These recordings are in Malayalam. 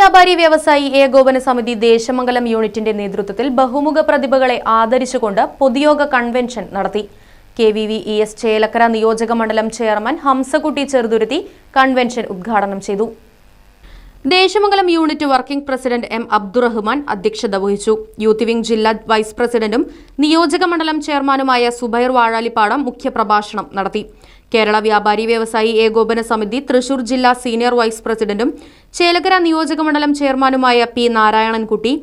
വ്യാപാരി വ്യവസായി ഏകോപന സമിതി ദേശമംഗലം യൂണിറ്റിന്റെ നേതൃത്വത്തിൽ ബഹുമുഖ പ്രതിഭകളെ ആദരിച്ചുകൊണ്ട് പൊതുയോഗ കൺവെൻഷൻ നടത്തി. K V V E S Chelakkara നിയോജക മണ്ഡലം ചെയർമാൻ ഹംസകുട്ടി ചെറുതുരുത്തി കൺവെൻഷൻ ഉദ്ഘാടനം ചെയ്തു. Desamangalam unit working president M Abdurahman അധ്യക്ഷത വഹിച്ചു. യൂത്ത് വിംഗ് ജില്ലാ വൈസ് പ്രസിഡന്റും നിയോജക മണ്ഡലം ചെയർമാനുമായ സുബൈർ വാഴാലിപ്പാടം മുഖ്യപ്രഭാഷണം നടത്തി. കേരള വ്യാപാരി വ്യവസായി ഏകോപന സമിതി തൃശൂർ ജില്ലാ സീനിയർ വൈസ് പ്രസിഡന്റും ചേലകര നിയോജക മണ്ഡലം ചെയർമാനുമായ പി നാരായണൻകുട്ടി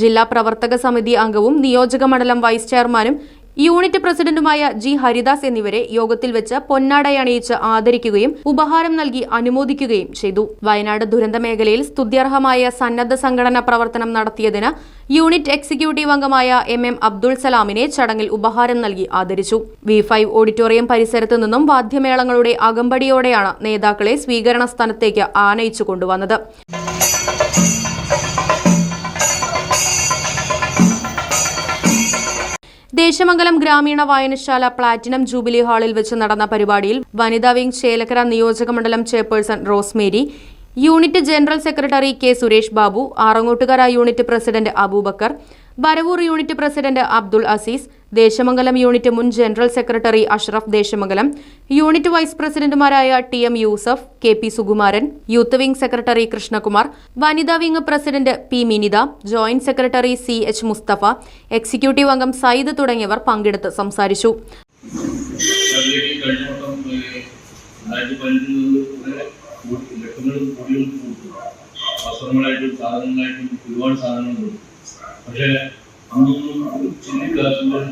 ജില്ലാ പ്രവർത്തക സമിതി അംഗവും നിയോജക മണ്ഡലം വൈസ് ചെയർമാനും യൂണിറ്റ് പ്രസിഡന്റുമായ ജി ഹരിദാസ് എന്നിവരെ യോഗത്തിൽ വെച്ച് പൊന്നാടയണിയിച്ച് ആദരിക്കുകയും ഉപഹാരം നൽകി അനുമോദിക്കുകയും ചെയ്തു. വയനാട് ദുരന്ത മേഖലയിൽ സ്തുത്യർഹമായ സന്നദ്ധ സംഘടനാ പ്രവർത്തനം നടത്തിയതിന് യൂണിറ്റ് എക്സിക്യൂട്ടീവ് അംഗമായ എം എം അബ്ദുൾ സലാമിനെ ചടങ്ങിൽ ഉപഹാരം നൽകി ആദരിച്ചു. വി ഫൈവ് ഓഡിറ്റോറിയം പരിസരത്തു നിന്നും വാദ്യമേളങ്ങളുടെ അകമ്പടിയോടെയാണ് നേതാക്കളെ സ്വീകരണ സ്ഥാനത്തേക്ക് ആനയിച്ചു കൊണ്ടുവന്നത്. ദേശമംഗലം ഗ്രാമീണ വായനശാല പ്ലാറ്റിനം ജൂബിലി ഹാളിൽ വെച്ച് നടന്ന പരിപാടിയിൽ വനിതാ വിംഗ് ചേലക്കര നിയോജക മണ്ഡലം chairperson Rosemary unit general secretary K Suresh Babu Arangottukara unit president Abubakar Varavoor unit president Abdul Aziz Desamangalam unit മുൻ general secretary Ashraf Desamangalam unit vice പ്രസിഡന്റുമാരായ T M Yusuf K P Sukumaran youth wing secretary Krishnakumar വനിതാ wing president P Minitha joint secretary C H Mustafa executive അംഗം സയ്യിദ് തുടങ്ങിയവർ പങ്കെടുത്ത് സംസാരിച്ചു. വട്ടം രണ്ടായിരത്തി പതിനഞ്ചിൽ ലക്ഷങ്ങളും കോടികളും കൊടുത്തു വസ്ത്രങ്ങളായിട്ടും സാധനങ്ങളായിട്ടും ഒരുപാട് സാധനങ്ങൾ കൊടുത്തു പക്ഷേ അന്നൊന്നും ചിന്തിക്കാത്ത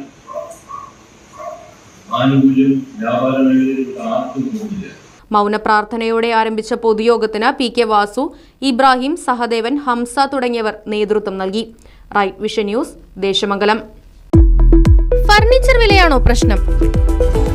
ആനുകൂല്യം വ്യാപാര മേഖലയിൽ ആർക്കും തോന്നില്ല. മൗനപ്രാർത്ഥനയോടെ ആരംഭിച്ച പൊതുയോഗത്തിന് പി കെ വാസു ഇബ്രാഹിം സഹദേവൻ ഹംസ തുടങ്ങിയവർ നേതൃത്വം നൽകി. Right vision news Desamangalam. Furniture വിലയാണോ പ്രശ്നം?